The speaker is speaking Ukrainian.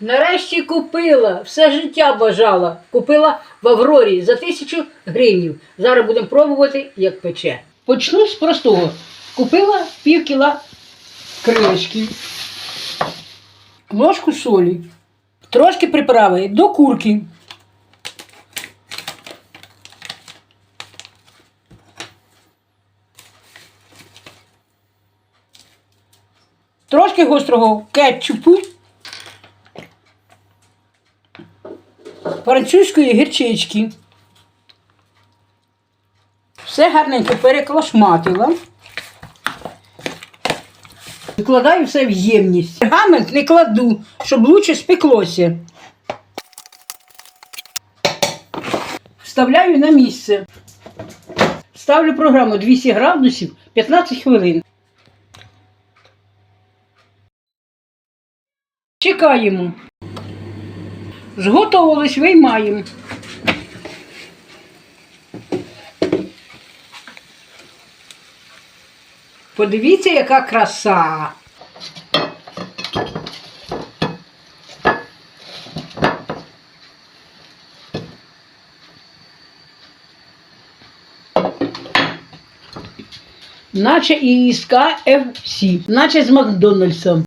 Нарешті купила, все життя бажала. Купила в Аврорі за тисячу гривнів. Зараз будемо пробувати, як пече. Почну з простого. Купила пів кіла крилечків, ложку солі, трошки приправи до курки. Трошки гострого кетчупу, французької гірчички. Все гарненько переклашматила. Викладаю все в ємність. Пергамент не кладу, щоб лучше спеклося. Вставляю на місце. Ставлю програму 200 градусів 15 хвилин. Чекаємо. Зготовились, виймаємо. Подивіться, яка краса. Наче із KFC, наче з Макдональдсом.